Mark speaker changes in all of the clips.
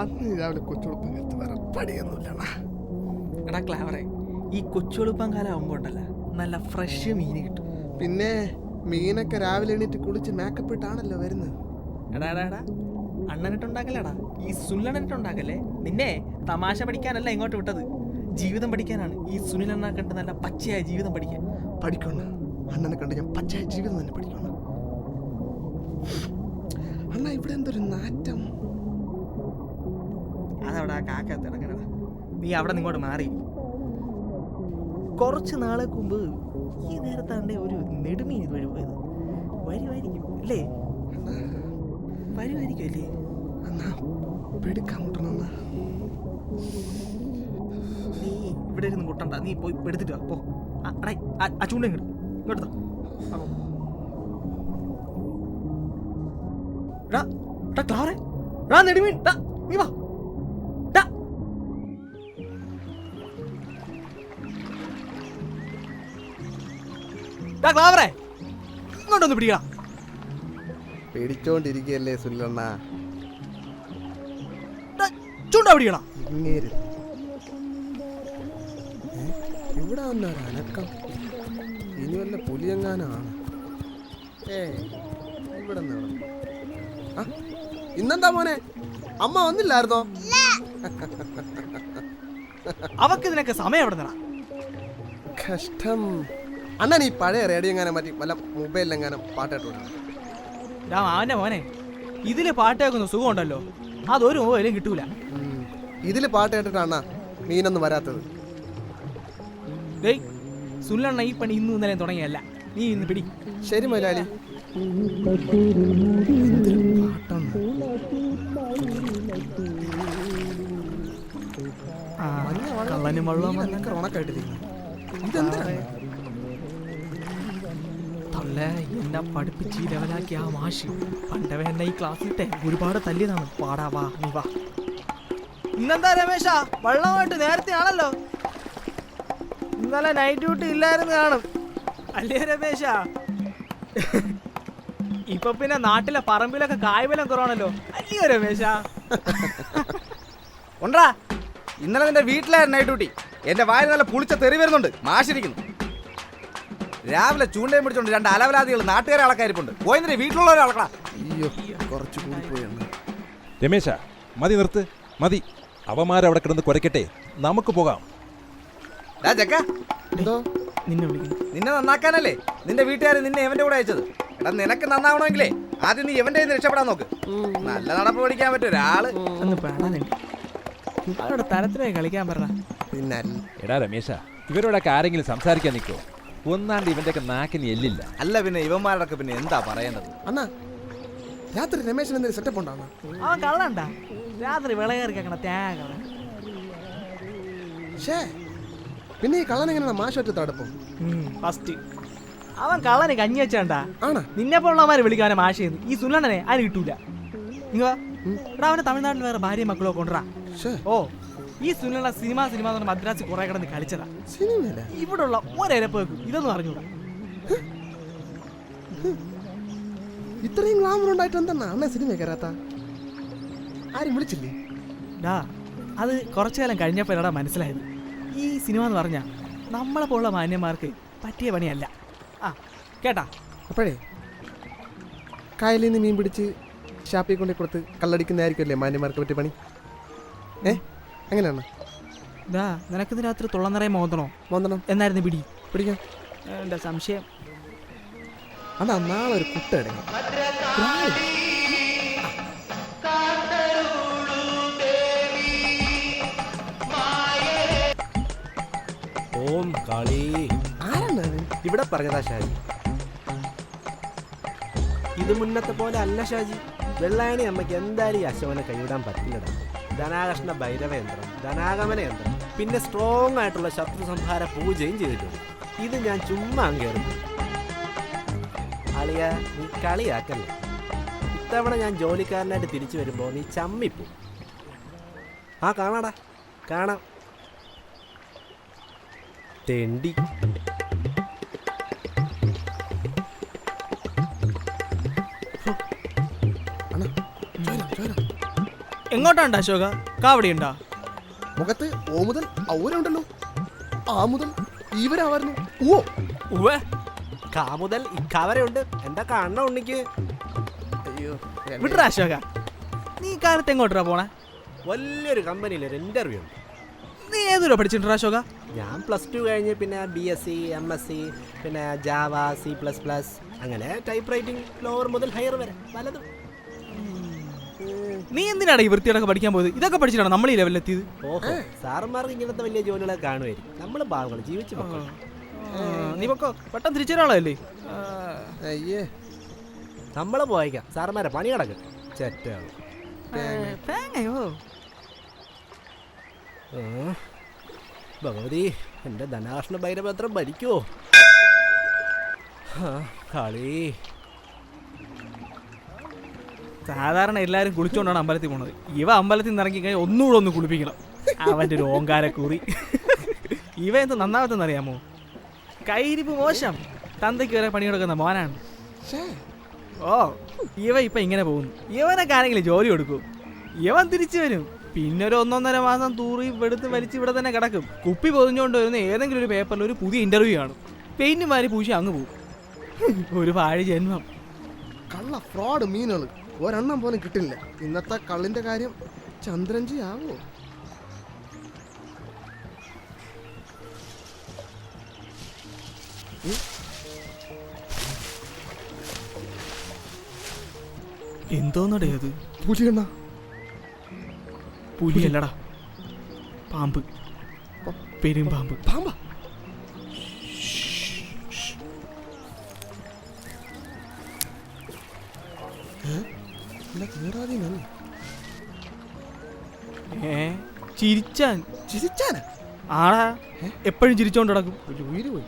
Speaker 1: അന്ന് രാവിലെ കൊച്ചുളുപ്പം എടുത്ത് വേറെ പണിയൊന്നുമില്ലണ്ണ
Speaker 2: എടാ ക്ലാവറെ ഈ കൊച്ചുളുപ്പം കാലം ആകുമ്പോൾ ഉണ്ടല്ല നല്ല ഫ്രഷ് മീൻ കിട്ടും.
Speaker 1: പിന്നെ മീനൊക്കെ രാവിലെ എണീറ്റ് കുളിച്ച് മേക്കപ്പ് ഇട്ടാണല്ലോ വരുന്നത്.
Speaker 2: എടാ എടാ എടാ അണ്ണനിട്ടുണ്ടാക്കലടാ ഈ സുല്ലണനിട്ടുണ്ടാക്കല്ലേ നിന്നെ തമാശ പഠിക്കാനല്ല ഇങ്ങോട്ട് വിട്ടത്. ജീവിതം പഠിക്കാനാണ്. ഈ സുനിലെണ്ണ കണ്ട് നല്ല പച്ചയായ ജീവിതം പഠിക്കാൻ.
Speaker 1: പഠിക്കണം അണ്ണനെ കണ്ട് ഞാൻ പച്ചയായ ജീവിതം തന്നെ പഠിക്കണം അണ്ണ ഇവിടെ എന്തൊരു നാറ്റം.
Speaker 2: അതവിടെ ആ കാക്ക തിടങ്ങണടാ നീ അവിടെ നിങ്ങോട്ട് മാറി കുറച്ച് നാളേക്ക് മുമ്പ് ഈ നേരത്താണ്ട് ഒരു നെടുമീൻ വഴി പോയത് വരുമായിരിക്കും അല്ലേ വരുമായിരിക്കും അല്ലേ
Speaker 1: എന്നാ പെടുക്കാൻ മുട്ടണം അണ്ണ
Speaker 2: നീ ഇവിടെ ഇരുന്ന് മുട്ടണ്ട നീ പോയി പെടുത്തിട്ടോ പോ എടാ, ആ- ചൂണ്ട ഇങ്ങോട്ട് ഇങ്ങോട്ട്. എടാ, എടാ, ക്ലാറെ. നെടുമീൻ. എടാ, നീ വാ. ക്ലാവറെ. ഇങ്ങോട്ടൊന്ന് പിടിക്കടാ
Speaker 1: പേടിച്ചോണ്ടിരിക്കുകയല്ലേ സുല്ലണ്ണ
Speaker 2: എടാ, ചൂണ്ട പിടിക്കണം.
Speaker 1: ഇങ്ങേര്? ഇവിടെ വന്ന അനക്കം. ഇനി വല്ല പുലിയെങ്ങാനാണ്? ഏ ഇവിടെ? ആ, ഇന്നെന്താ മോനെ? അമ്മ വന്നില്ലായിരുന്നോ?
Speaker 2: അവക്ക് ഇതിനൊക്കെ സമയം എവിടെ നിന്നാ?
Speaker 1: കഷ്ടം. അണ്ണൻ ഈ പഴയ റേഡിയോ എങ്ങാനും മാറ്റി വല്ല മൊബൈലിലെങ്ങാനും പാട്ടിട്ടുണ്ട്
Speaker 2: ഡാ അവന്റെ മോനെ ഇതിൽ പാട്ട് കേൾക്കുന്ന സുഖം ഉണ്ടല്ലോ അതൊരു മൊബൈലും കിട്ടൂല.
Speaker 1: ഇതിൽ പാട്ട് കേട്ടിട്ടാണ് മീനൊന്നും വരാത്തത്.
Speaker 2: ഡേയ് സുല്ലണ്ണ ഈ പണി ഇന്നും ഇന്നലെ തുടങ്ങിയല്ല നീ ഇന്ന് പിടി.
Speaker 1: ശരി മൊലാലി
Speaker 2: കള്ളനും വെള്ളം
Speaker 1: ഇതെന്താ
Speaker 2: തള്ളേ എന്നെ പഠിപ്പിച്ച് ലെവലാക്കി ആ മാഷി. പണ്ടവ എന്നെ ഈ ക്ലാസ്സിട്ടെ ഒരുപാട് തല്ലിയതാണ്. പാടാ വാ നീ വാ. ഇന്നെന്താ രമേശ? വെള്ളമായിട്ട് നേരത്തെ ആണല്ലോ. ഇന്നലെ നൈറ്റ് ഡ്യൂട്ടി ഇല്ലായിരുന്നു കാണും. അല്ലേ രമേശ? ഇപ്പൊ പിന്നെ നാട്ടിലെ പറമ്പിലൊക്കെ കായ്വലം കുറവാണല്ലോ. അല്ലയോ രമേശ?
Speaker 3: ഉണ്ടാ ഇന്നലെ നിന്റെ വീട്ടിലായിരുന്നു നൈറ്റ് ഡ്യൂട്ടി എന്റെ വായിൽ നല്ല പുളിച്ച തെറി വരുന്നുണ്ട്. മാഷിരിക്കുന്നു. രാവിലെ ചൂണ്ടയും പിടിച്ചോണ്ട് രണ്ട് അലവലാദികൾ നാട്ടുകാരെ അളക്കാരിപ്പുണ്ട്. പോയി നിന്റെ വീട്ടിലുള്ളവരെ അളക്കടാ.
Speaker 1: അയ്യോ കുറച്ച് കൂടി അണ്ണ
Speaker 4: രമേശ മതി നിർത്ത്. മതി. അവന്മാരവിടെ കിടന്ന് കുരയ്ക്കട്ടെ. നമുക്ക് പോകാം.
Speaker 3: ഡാ ചെക്ക.
Speaker 1: എന്തോ?
Speaker 2: നിന്നെ വിളിക്കുന്നു.
Speaker 3: നിന്നെ നന്നാക്കാനല്ലേ? നിന്റെ വീട്ടുകാർ നിന്നെ എവന്റെ കൂടെ അയച്ചത്. എടാ നിനക്ക് നന്നാവണമെങ്കിലേ ആദ്യം നീ എവന്റെ കയ്യിൽ നിന്ന് രക്ഷപ്പെടാൻ നോക്ക്. നല്ല നടപ്പ് പഠിക്കാൻ പറ്റും ഒരാൾ.
Speaker 2: ഒന്ന് പേടാനുണ്ട് അവരുടെ തരത്തിലേ കളിക്കാൻ പറഞ്ഞ.
Speaker 1: പിന്നെ?
Speaker 4: എടാ രമേശ ഇവരോടൊക്കെ ആരെങ്കിലും സംസാരിക്കാൻ നിൽക്കോ ഒന്നാണ്ട് ഇവന്റെയൊക്കെ നാക്കിന് എല്ലില്ല.
Speaker 3: അല്ല പിന്നെ ഇവന്മാരുടെ പിന്നെ എന്താ പറയേണ്ടത്?
Speaker 1: അണ്ണാ രാത്രി രമേശൻ എന്തെങ്കിലും സെറ്റപ്പ് ഉണ്ടാ
Speaker 2: അവൻ കള്ളണ്ട? രാത്രി കേൾക്കണ തേങ്ങ
Speaker 1: ഷേ പിന്നെ ഈ കള്ളൻ എങ്ങനെയാണ് മാഷറ്റ് തടുപ്പം?
Speaker 2: ഫസ്റ്റ് അവൻ കള്ളനെ കഞ്ഞി വെച്ചാണ്ട.
Speaker 1: ആണാ?
Speaker 2: നിന്നെ പോലുള്ളമാരെ വിളിക്കാൻ മാഷയെന്ന് ഈ സുല്ലണ്ണനെ അതിന് കിട്ടൂല. നിങ്ങ എടാ അവന് തമിഴ്നാട്ടിൽ വേറെ ഭാര്യയും മക്കളോ കൊണ്ടുവരാ
Speaker 1: ഷേ
Speaker 2: ഓ ഈ സുനിലുള്ള സിനിമ സിനിമ എന്ന് പറഞ്ഞ് മദ്രാസിൽ കുറെ കിടന്ന് കളിച്ചതാ.
Speaker 1: സിനിമയല്ല
Speaker 2: ഇവിടെ ഉള്ള ഒരരപ്പേക്കും ഇതൊന്നും അറിഞ്ഞു
Speaker 1: ഇത്രയും ഗ്ലാമർ ഉണ്ടായിട്ട് എന്താണ് അണ്ണൻ സിനിമ കയറാത്ത? ആരും വിളിച്ചില്ലേ?
Speaker 2: ഡാ അത് കുറച്ചു കാലം കഴിഞ്ഞപ്പോഴാണ് മനസ്സിലായത്. ഈ സിനിമ എന്ന് പറഞ്ഞാ നമ്മളെ പോലുള്ള മാന്യന്മാർക്ക് പറ്റിയ പണിയല്ല. ആ കേട്ടാ?
Speaker 1: അപ്പോഴേ കായലിൽ നിന്ന് മീൻ പിടിച്ച് ഷാപ്പിൽ കൊണ്ടേ കൊടുത്ത് കള്ളടിക്കുന്നതായിരിക്കുമല്ലേ മാന്യന്മാർക്ക് പറ്റിയ പണി? ഏ? അങ്ങനെയാണ്
Speaker 2: നിനക്ക് നിനക്കിന്ന് രാത്രി തുള്ള നിറയെ മോന്തണോ?
Speaker 1: മോന്തണം?
Speaker 2: എന്നായിരുന്നു പിടി?
Speaker 1: പിടിക്കാം.
Speaker 2: എന്താ സംശയം?
Speaker 1: അത് നാളെ ഒരു കുട്ടയുടെ
Speaker 5: ഓം കളി.
Speaker 1: ആരാണ്?
Speaker 5: ഇവിടെ പറഞ്ഞതാ ഷാജി. ഇത് മുന്നത്തെ പോലെ അല്ല ഷാജി. വെള്ളായണി അമ്മയ്ക്ക് എന്തായാലും ഈ അശോകനെ കൈവിടാൻ പറ്റില്ലടാ. ധനാകർഷണ ഭൈരവയന്ത്രം ധനാഗമന യന്ത്രം പിന്നെ സ്ട്രോങ് ആയിട്ടുള്ള ശത്രു സംഹാര പൂജയും ചെയ്തിട്ടുണ്ട്. ഇത് ഞാൻ ചുമ്മാ കയറുന്നു അളിയ നീ കളിയാക്കല്ലേ? ഇത്തവണ ഞാൻ ജോലിക്കാരനായിട്ട് തിരിച്ചു വരുമ്പോൾ നീ ചമ്മിപ്പോ. ആ കാണാടാ. കാണാം. തെണ്ടി.
Speaker 2: എങ്ങോട്ടാണ്ട് അശോക? കാവടിയുണ്ടാ?
Speaker 1: മുഖത്ത് ഓ മുതൽ ഔരുണ്ടല്ലോ ആ മുതൽ ഇവരാവായിരുന്നു ഓ
Speaker 2: ഉവ്വേ
Speaker 5: കാ മുതൽ ഇക്കാവരെയുണ്ട് എന്താ കാണണ ഉണ്ണിക്ക്?
Speaker 1: അയ്യോ
Speaker 2: വിട്ര അശോക. നീ കാലത്ത് എങ്ങോട്ടാ പോണേ?
Speaker 5: വലിയൊരു കമ്പനിയിൽ ഒരു ഇന്റർവ്യൂ ഉണ്ട്.
Speaker 2: നീ ഏതൊരു പഠിച്ചിട്ടുണ്ടാ അശോക?
Speaker 5: ഞാൻ പ്ലസ് ടു കഴിഞ്ഞ് പിന്നെ B S C M S C പിന്നെ ജാവ സി പ്ലസ് പ്ലസ് അങ്ങനെ ടൈപ്പ് റൈറ്റിംഗ് ലോവർ മുതൽ ഹയർ വരെ. പലതും
Speaker 2: നീ എന്തിനാണ് ഈ വൃത്തിയോടൊക്കെ പഠിക്കാൻ പോയത്? ഇതൊക്കെ പഠിച്ചിട്ടാണ് നമ്മൾ ഈ ലെവലിലെത്തിയത്?
Speaker 5: ഓഹോ സാറന്മാർക്ക് ഇങ്ങനത്തെ വലിയ ജോലികളൊക്കെ കാണുമായിരിക്കും. നമ്മൾ പാവങ്ങൾ ജീവിച്ചു മക്കൾ
Speaker 2: നീ പൊക്കോ? പെട്ടെന്ന് തിരിച്ചു വരാളല്ലേ
Speaker 1: അയ്യേ.
Speaker 5: നമ്മളെ പോയക്കാം. സാറന്മാരെ പണി കിടക്കും. ചെറ്റാണ് ഭഗവതി എന്റെ ധനാകർഷണ ഭൈരവത്രം ഭരിക്കുമോ കളി.
Speaker 2: സാധാരണ എല്ലാവരും കുളിച്ചോണ്ടാണ് അമ്പലത്തിൽ പോണത്. ഇവ അമ്പലത്തിൽ നിന്ന് ഇറങ്ങി കഴിഞ്ഞാൽ ഒന്നുകൂടെ ഒന്ന് കുളിപ്പിക്കണം. അവന്റെ ഒരു ഓങ്കാരക്കൂറി ഇവ എന്ത് നന്നാവത്തെന്ന് അറിയാമോ? കൈരിപ്പ് മോശം. തന്തയ്ക്ക് വരെ പണി കൊടുക്കുന്ന മോനാണ് ഓ ഇവ ഇപ്പൊ ഇങ്ങനെ പോകുന്നു. ഇവനൊക്കെ ആരെങ്കിലും ജോലി കൊടുക്കും. ഇവൻ തിരിച്ചു വരും. പിന്നെ ഒരു ഒന്നൊന്നര മാസം തൂറി വെടുത്ത് വലിച്ച് ഇവിടെ തന്നെ കിടക്കും. കുപ്പി പൊതിഞ്ഞുകൊണ്ട് വരുന്ന ഏതെങ്കിലും ഒരു പേപ്പറിൽ ഒരു പുതിയ ഇന്റർവ്യൂ ആണ് പെയിന്റ് മാറി പൂശി അങ്ങ് പോകും. ഒരു പാഴ് ജന്മം.
Speaker 1: കള്ള ഫ്രോഡ് മീനുകൾ ഒരെണ്ണം പോലും കിട്ടില്ല. ഇന്നത്തെ കള്ളിന്റെ കാര്യം ചന്ദ്രൻജി ആവോ?
Speaker 2: എന്തോന്നടേ അത്?
Speaker 1: പുലിയണ്ണ
Speaker 2: പുലിയല്ലടാ. പാമ്പ്. പെരുമ്പാമ്പ്
Speaker 1: പാമ്പ.
Speaker 2: ഏ ചിരിച്ചാൻ.
Speaker 1: ചിരിച്ചാനാ?
Speaker 2: ആടാ എപ്പോഴും ചിരിച്ചോണ്ട് നടക്കും.
Speaker 1: ഒരു ഉയിര് പോയി.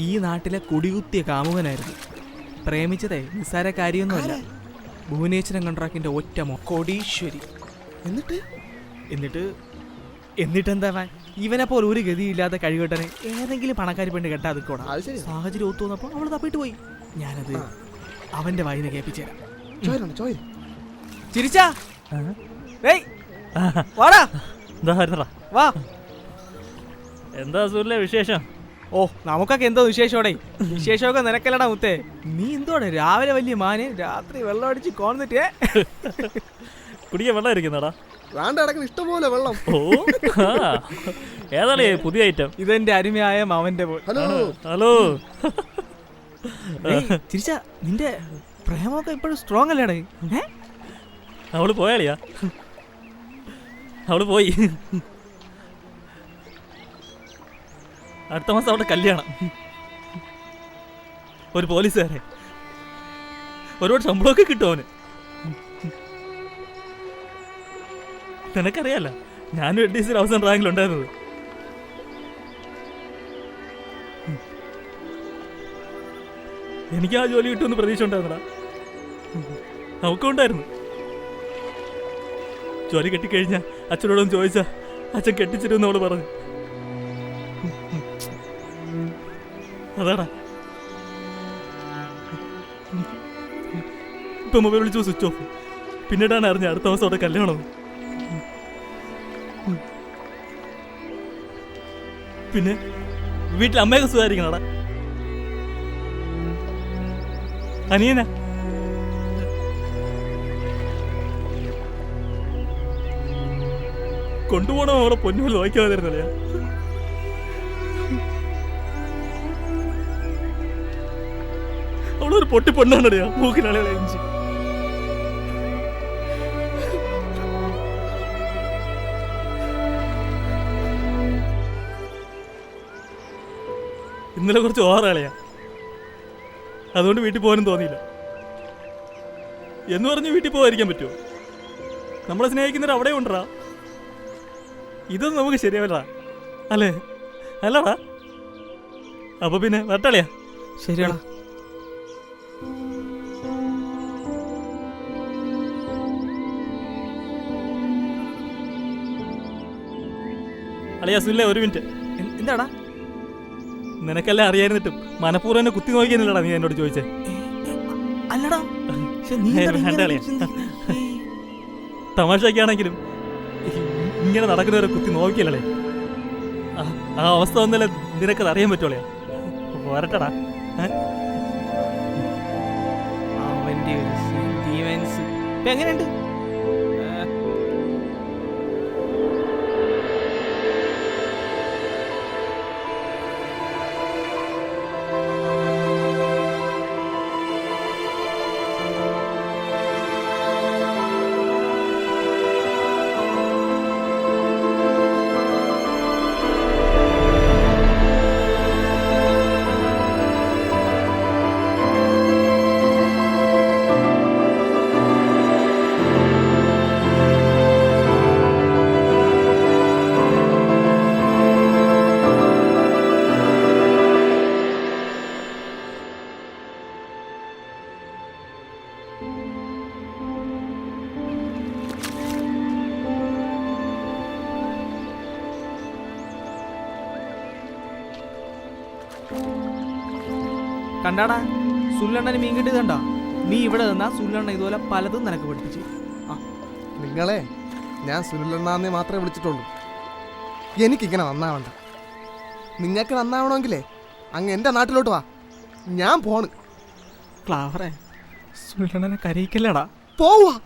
Speaker 2: ഈ നാട്ടിലെ കുടികുത്തിയ കാമുകനായിരുന്നു. പ്രേമിച്ചതേ നിസ്സാര കാര്യമൊന്നുമല്ല. ഭുവനേശ്വരൻ കണ്ട്രാക്കിന്റെ ഒറ്റമോ കൊടീശ്വരി.
Speaker 1: എന്നിട്ട്?
Speaker 2: എന്നിട്ട്? എന്നിട്ടെന്താ വാൻ ഇവനെ പോലെ ഒരു ഗതിയില്ലാത്ത കഴിവട്ടനെ ഏതെങ്കിലും പണക്കാരി പെണ്ണ് കെട്ടാ
Speaker 1: ശരി
Speaker 2: സാഹചര്യം ഒത്തു വന്നപ്പോൾ അവൾ തപ്പിട്ട് പോയി. ഞാനത്. അവന്റെ വായിന്ന്
Speaker 1: കേൾപ്പിച്ചേരാം
Speaker 2: ചിരിച്ചാ? ഏയ്! വാടാ. വാ.
Speaker 6: എന്താ സുല്ലേ വിശേഷം?
Speaker 2: ഓ നമുക്കൊക്കെ എന്തോ വിശേഷോടെ? വിശേഷമൊക്കെ നിനക്കല്ലടാ മുത്തേ. നീ എന്തോടെ രാവിലെ വലിയ മാന്? രാത്രി വെള്ളം അടിച്ച് കോന്നിട്ടേ
Speaker 6: കുടിക്കാൻ വെള്ളം ഇരിക്കുന്നടാ
Speaker 1: വേണ്ട കിടക്കുന്ന ഇഷ്ടംപോലെ വെള്ളം.
Speaker 6: ഓ. ഏതാണ് പുതിയ ഐറ്റം
Speaker 2: ഇതെന്റെ അരുമയായ മാമന്റെ പോൽ
Speaker 1: ഹലോ.
Speaker 6: ഹലോ.
Speaker 2: തിരിച്ച ചിരിച്ചാ നിന്റെ പ്രേമൊക്കെ ഇപ്പോഴും സ്ട്രോങ് അല്ലേടേ ഏ?
Speaker 6: അവൾ പോയാളിയാ. അവൾ പോയി. അടുത്ത മാസം അവിടെ കല്യാണം. ഒരു പോലീസുകാരെ. ഒരുപാട് ശമ്പളമൊക്കെ കിട്ടും അവന്. നിനക്കറിയാല ഞാനും എഡ് എട്ട് ദിവസം റാങ്കിൽ റാങ്കിലുണ്ടായിരുന്നത്. എനിക്ക് ആ ജോലി കിട്ടുമെന്ന് പ്രതീക്ഷ ഉണ്ടായിരുന്നടാ നമുക്കും ഉണ്ടായിരുന്നു ജോലി കെട്ടിക്കഴിഞ്ഞാൽ അച്ഛനോടൊന്ന് ചോദിച്ചാ അച്ഛൻ കെട്ടിച്ചിരുന്നു അവൾ പറഞ്ഞു. അതാടാ. ഇപ്പൊ മൊബൈൽ വിളിച്ചു സ്വിച്ച് ഓഫ് പിന്നീടാണ് അറിഞ്ഞ അടുത്ത ദിവസം അവിടെ കല്യാണം പിന്നെ വീട്ടിൽ അമ്മയൊക്കെ സുഖമായിരിക്കണടാ? അനിയനാ? കൊണ്ടുപോകണം അവളെ പൊന്നുപോലെ നോക്കിയാൽ പൊട്ടി പൊണ്ണാണടിയാ മൂക്കിനാളികളെ ഇഞ്ചി ഇന്നലെ കുറച്ച് ഓവറാളിയാ അതുകൊണ്ട് വീട്ടിൽ പോകാനും തോന്നിയില്ല. എന്ന് പറഞ്ഞ് വീട്ടിൽ പോകാതിരിക്കാൻ പറ്റുമോ? നമ്മളെ സ്നേഹിക്കുന്നവർ അവിടെ ഉണ്ടടാ. ഇതൊന്നും നമുക്ക് ശരിയാവില്ലടാ. അല്ലേ? അല്ലടാ. അപ്പൊ പിന്നെ വരട്ടാളിയാ
Speaker 2: ശരിയാടാ.
Speaker 6: അളിയാ സുല്ലേ ഒരു മിനിറ്റ്.
Speaker 2: എന്താടാ?
Speaker 6: നിനക്കല്ലേ അറിയായിരുന്നിട്ടും? മനഃപൂർവം എന്നെ കുത്തി നോക്കിയെന്നില്ലടാ നീ എന്നോട് ചോദിച്ചേ.
Speaker 2: അല്ലടാ.
Speaker 6: തമാശയൊക്കെയാണെങ്കിലും ഇങ്ങനെ നടക്കുന്നവരെ കുത്തി നോക്കിയല്ലേ? ആ അവസ്ഥ വന്നല്ലേ നിനക്കത് അറിയാൻ പറ്റുള്ളേ വരട്ടടാ?
Speaker 2: അവന്റെ ഒരു എങ്ങനെയുണ്ട്? കണ്ടാടാ? സുല്ലണ്ണന് മീൻ കിട്ടിയത് കണ്ടാ? നീ ഇവിടെ നിന്നാ സുല്ലണ്ണ ഇതുപോലെ പലതും നിനക്ക് പഠിപ്പിച്ചു. ആ.
Speaker 1: നിങ്ങളെ ഞാൻ സുല്ലണ്ണെ മാത്രമേ വിളിച്ചിട്ടുള്ളൂ. എനിക്കിങ്ങനെ നന്നാവണ്ട. നിങ്ങൾക്ക് നന്നാവണമെങ്കിലേ അങ്ങ് എന്റെ നാട്ടിലോട്ട് വാ. ഞാൻ പോണ്.
Speaker 2: ക്ലാവറെ സുല്ലണ്ണനെ കരയിക്കല്ലടാ.
Speaker 1: പോവാ.